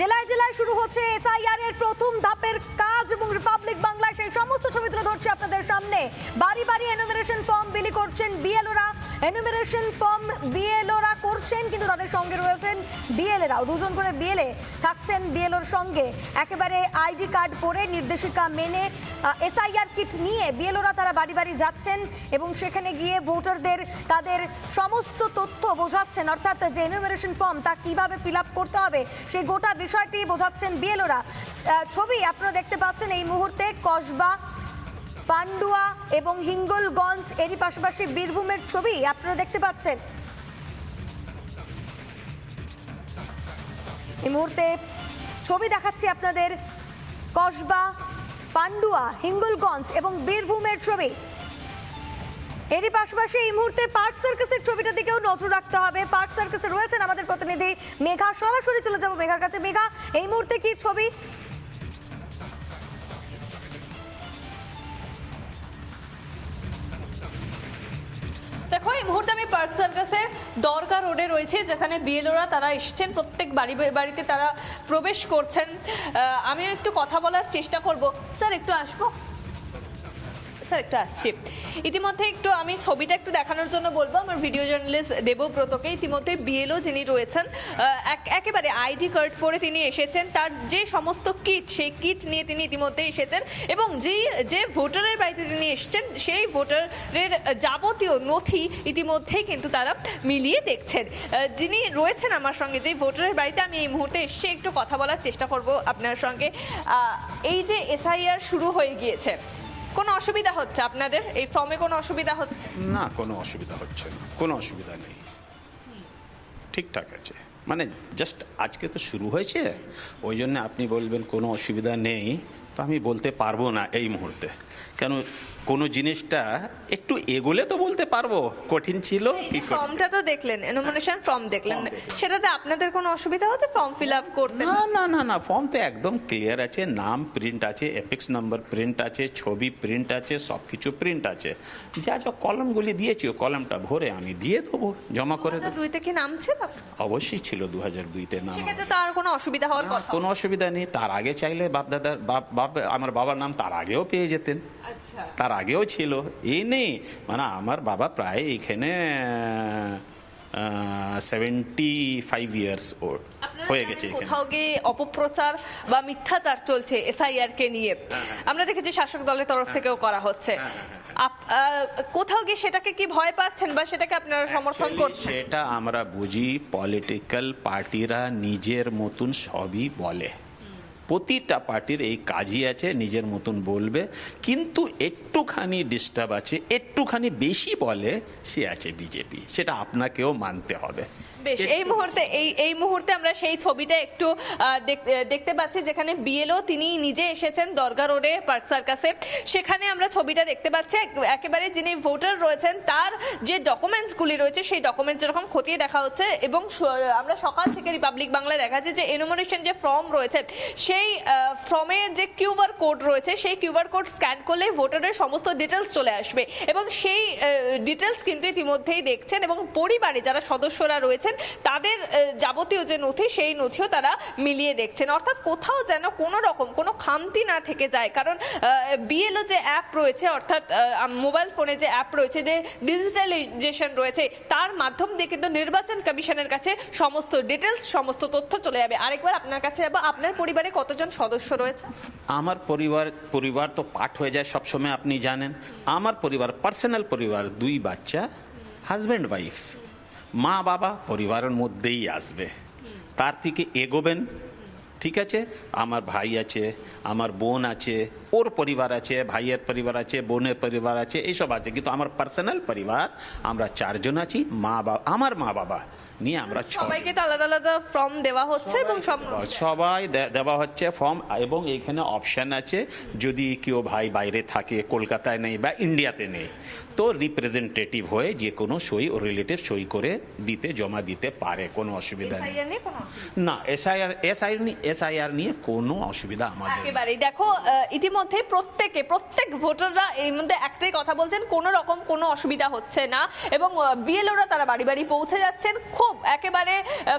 জেলায় জেলায় শুরু হচ্ছে এসআইআর এর প্রথম ধাপের কাজ এবং রিপাবলিক বাংলায় সেই সমস্ত ছবি তুলে ধরছে আপনাদের সামনে। বাড়ি বাড়ি এনুমিনেশন ফর্ম বিলি করছেন বিএলওরা এনুমিনেশন ফর্ম বিএলওরা করছেন কিন্তু তাদের সঙ্গে রয়েছেন বিএলএরাও দুজন করে বিএলএ থাকছেন বিএলওর সঙ্গে। একেবারে আইডি কার্ড পরে নির্দেশিকা মেনে এসআইআর কিট নিয়ে বিএলওরা তারা বাড়ি বাড়ি যাচ্ছেন এবং সেখানে গিয়ে ভোটারদের তাদের সমস্ত তথ্য বোঝাচ্ছেন। অর্থাৎ যে এনুমারেশন ফর্ম তা কীভাবে ফিল করতে হবে সেই গোটা বিষয়টি বোঝাচ্ছেন বিএলওরা। ছবি আপনারা দেখতে পাচ্ছেন এই মুহূর্তে কসবা, পান্ডুয়া এবং হিঙ্গলগঞ্জ, এরই পাশাপাশি বীরভূমের ছবি আপনারা দেখতে পাচ্ছেন। এই মুহূর্তে ছবি দেখাচ্ছি আপনাদের কসবা, পান্ডুয়া, হিঙ্গলগঞ্জ এবং বীরভূমের ছবি। এরই পাশাপাশি এই মুহূর্তে পার্ক সার্কাসের ছবিটার দিকেও নজর রাখতে হবে। পার্ক সার্কাসে রয়েছেন আমাদের প্রতিনিধি মেঘা। সরাসরি চলে যাব মেঘার কাছে। মেঘা, এই মুহূর্তে কি ছবি? দেখো, এই মুহূর্তে পার্ক সার্কাসের দরকার রোডে রয়েছে, যেখানে বিএলওরা তারা এসছেন। প্রত্যেক বাড়ি বাড়িতে তারা প্রবেশ করছেন। আমিও একটু কথা বলার চেষ্টা করব। স্যার, একটু আসব? একটু আসছি। ইতিমধ্যে একটু আমি ছবিটা একটু দেখানোর জন্য বলব, আমার ভিডিও জার্নালিস্ট দেবব্রতকে ইতিমধ্যে বিএলও যিনি রয়েছেন এক- একেবারে আইডি কার্ড পরে তিনি এসেছেন। তার যে সমস্ত কিট সেই কিট নিয়ে তিনি ইতিমধ্যে এসেছেন এবং যেই, যে ভোটারের বাড়িতে তিনি এসেছেন, সেই ভোটারের যাবতীয় নথি ইতিমধ্যেই কিন্তু তারা মিলিয়ে দেখছেন। যিনি রয়েছেন আমার সঙ্গে, যে ভোটারের বাড়িতে আমি এই মুহূর্তে এসে একটু কথা বলার চেষ্টা করব আপনার সঙ্গে। এই যে এসআইআর শুরু হয়ে গিয়েছে কোনো অসুবিধা হচ্ছে আপনাদের? এই ফর্মে কোনো অসুবিধা হচ্ছে? না, কোনো অসুবিধা হচ্ছে না। কোনো অসুবিধা নেই। ঠিকঠাক আছে। মানে জাস্ট আজকে তো শুরু হয়েছে। ওই জন্য আপনি বলবেন কোনো অসুবিধা নেই। তো আমি বলতে পারব না এই মুহূর্তে। কেন কোনো জিনিসটা একটু এগোলে তো বলতে পারব কঠিন ছিল ফর্মটা তো দেখলেন এনোমিনেশন ফর্ম দেখলেন। সেটাতে আপনাদের কোনো অসুবিধা হচ্ছে? ফর্ম ফিল আপ করতে না না না না ফর্ম তো একদম ক্লিয়ার আছে নাম প্রিন্ট আছে এপিক্স নাম্বার প্রিন্ট আছে ছবি প্রিন্ট আছে সব কিছু প্রিন্ট আছে। যা যা কলমগুলি দিয়েছি কলমটা ভরে আমি দিয়ে দেবো জমা করে দেবো। দুইতে কি নাম ছিল? অবশ্যই ছিল দু হাজার দুইতে নাম সেক্ষেত্রে তো আর কোনো অসুবিধা হওয়ার কথা? কোনো অসুবিধা নেই তার আগে চাইলে বাপ দাদার বাপ বাপ আমার বাবার নাম তার আগেও পেয়ে যেতেন। আচ্ছা। তার আগেও ছিল। এই নেই। মানে আমার বাবা প্রায় এখানে সেভেন্টি ফাইভ ইয়ার্স ওল্ড হয়ে গেছে কোথাও গিয়ে অপপ্রচার বা মিথ্যাচার চলছে এসআইআর কে নিয়ে। হ্যাঁ, আমরা দেখেছি শাসক দলের তরফ থেকেও করা হচ্ছে। কোথাও গিয়ে সেটাকে কি ভয় পাচ্ছেন বা সেটাকে আপনারা সমর্থন করছেন? সেটা আমরা বুঝি পলিটিক্যাল পার্টিরা নিজের মতন সবই বলে। প্রতিটা পার্টির এই কাজই আছে, নিজের মতন বলবে। কিন্তু একটুখানি ডিস্টার্ব আছে, একটুখানি বেশি বলে সে আছে বিজেপি, সেটা আপনাকেও মানতে হবে। বেশ এই মুহূর্তে এই এই মুহূর্তে আমরা সেই ছবিটা একটু দেখতে পাচ্ছি যেখানে বিএলও তিনি নিজে এসেছেন দরগা রোডে পার্ক সার্কাসে। সেখানে আমরা ছবিটা দেখতে পাচ্ছি এক- একেবারে যিনি ভোটার রয়েছেন তার যে ডকুমেন্টসগুলি রয়েছে সেই ডকুমেন্টস যেরকম খতিয়ে দেখা হচ্ছে এবং আমরা সকাল থেকে রিপাবলিক বাংলায় দেখা যাচ্ছে যে এনোমিনেশন যে ফর্ম রয়েছে সেই ফর্মে যে কিউআর কোড রয়েছে সেই কিউআর কোড স্ক্যান করলে ভোটারের সমস্ত ডিটেলস চলে আসবে। এবং সেই ডিটেলস কিন্তু ইতিমধ্যেই দেখছেন এবং পরিবারে যারা সদস্যরা রয়েছেন তাদের যাবতীয় যে নথি, সেই নথিও তারা মিলিয়ে দেখছেন। অর্থাৎ কোথাও যেন কোনো রকম কোনো খামতি না থেকে যায়। কারণ বিএলও যে অ্যাপ রয়েছে, অর্থাৎ মোবাইল ফোনে যে অ্যাপ রয়েছে, যে ডিজিটালাইজেশন রয়েছে, তার মাধ্যম দিয়ে কিন্তু নির্বাচন কমিশনের কাছে সমস্ত ডিটেলস সমস্ত তথ্য চলে যাবে। আরেকবার আপনার কাছে যাব। আপনার পরিবারে কতজন সদস্য রয়েছে? আমার পরিবার পরিবার তো পাঠ হয়ে যায়, সবসময় আপনি জানেন। আমার পরিবার পার্সোনাল পরিবার, দুই বাচ্চা হাজব্যান্ড ওয়াইফ মা বাবা পরিবারের মধ্যেই আসবে। তার থেকে এগোবেন। ঠিক আছে? আমার ভাই আছে, আমার বোন আছে ওর পরিবার আছে ভাইয়ের পরিবার আছে বোনের পরিবার আছে এইসব আছে। কিন্তু আমার পার্সোনাল পরিবার আমরা চারজন আছি মা বাবা আমার মা বাবা নিয়ে আমরা সবাইকে আলাদা আলাদা ফর্ম দেওয়া হচ্ছে এবং সবাই দেওয়া হচ্ছে ফর্ম এবং এখানে অপশন আছে যদি কেউ ভাই বাইরে থাকে কলকাতায় নেই বা ইন্ডিয়াতে নেই তো রিপ্রেজেন্টেটিভ হয়ে যে কোনো সই ও রিলেটিভ সই করে দিতে জমা দিতে পারে কোনো অসুবিধা নেই। না এসআইআর এসআই এসআইআর নিয়ে কোনো অসুবিধা আমাদের দেখো আহ, ইতিমধ্যে প্রত্যেকে প্রত্যেক ভোটাররা এই মধ্যে একটাই কথা বলছেন কোনো রকম কোনো অসুবিধা হচ্ছে না এবং বিএলওরা তারা বাড়ি বাড়ি পৌঁছে যাচ্ছেন। খুব একেবারে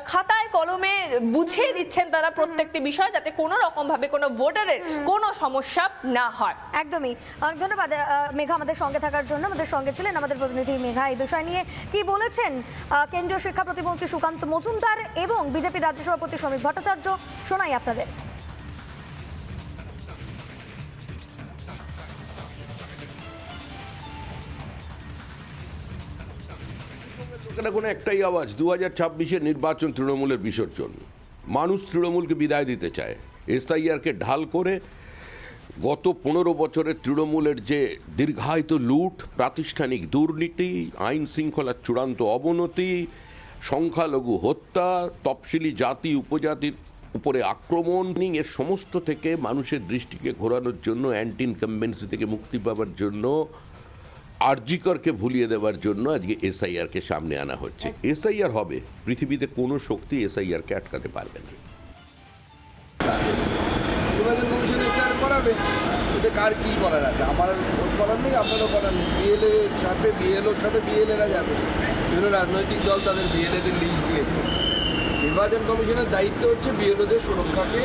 খাতায় কলমে বুঝিয়ে দিচ্ছেন তারা প্রত্যেকটি বিষয় যাতে কোনো রকম ভাবে কোনো ভোটারের কোনো সমস্যা না হয়। একদমই। অনেক ধন্যবাদ মেঘা আমাদের সঙ্গে থাকার জন্য। আমাদের সঙ্গে ছিলেন আমাদের প্রতিনিধি মেঘা। এই বিষয় নিয়ে কি বলেছেন কেন্দ্রীয় শিক্ষা প্রতিমন্ত্রী সুকান্ত মজুমদার এবং বিজেপি রাজ্য সভাপতি শ্রমিক ভট্টাচার্য? শোনাই আপনাদের। লোকেরা কোনো একটাই আওয়াজ? দু হাজার ছাব্বিশের নির্বাচন তৃণমূলের বিসর্জন। মানুষ তৃণমূলকে বিদায় দিতে চায়। এসআইআরকে ঢাল করে গত পনেরো বছরের তৃণমূলের যে দীর্ঘায়িত লুট, প্রাতিষ্ঠানিক দুর্নীতি, আইন শৃঙ্খলার চূড়ান্ত অবনতি, সংখ্যালঘু হত্যা, তফসিলি জাতি, উপজাতির উপরে আক্রমণ এর সমস্ত থেকে মানুষের দৃষ্টিকে ঘোরানোর জন্য অ্যান্টি ইনকামবেন্সি থেকে মুক্তি পাওয়ার জন্য আরজিকরকে ভুলিয়ে দেওয়ার জন্য আজকে এসআইআরকে সামনে আনা হচ্ছে। এসআইআর হবে, পৃথিবীতে কোনো শক্তি এসআইআরকে আটকাতে পারবে না। কার কি করার আছে? আমার করার নেই, আপনারও নেই। সাথে বিএলওর সাথে বিএলএরা যাবে। বিভিন্ন রাজনৈতিক দল তাদের বিএলএদের লিস্ট দিয়েছে। নির্বাচন কমিশনের দায়িত্ব হচ্ছে বিএলওদের সুরক্ষাকে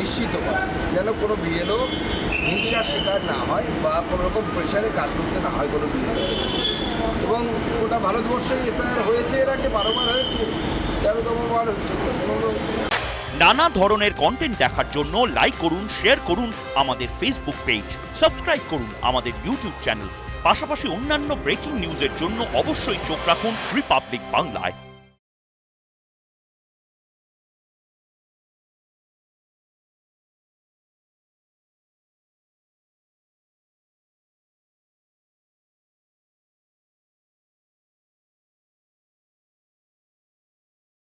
নিশ্চিত করা। যেন কোনো বিএলও হিংসার শিকার না হয় বা কোনো রকম প্রেশারে কাজ করতে না হয় কোনো বিএলও এবং গোটা ভারতবর্ষে এসআইআর হয়েছে, এর আগে বারোবার হয়েছে। তেরোতম বার হচ্ছে। নানা ধরনের কন্টেন্ট দেখার জন্য লাইক করুন শেয়ার করুন আমাদের ফেসবুক পেজ সাবস্ক্রাইব করুন আমাদের ইউটিউব চ্যানেল পাশাপাশি অন্যান্য ব্রেকিং নিউজের জন্য অবশ্যই চোখ রাখুন রিপাবলিক বাংলায়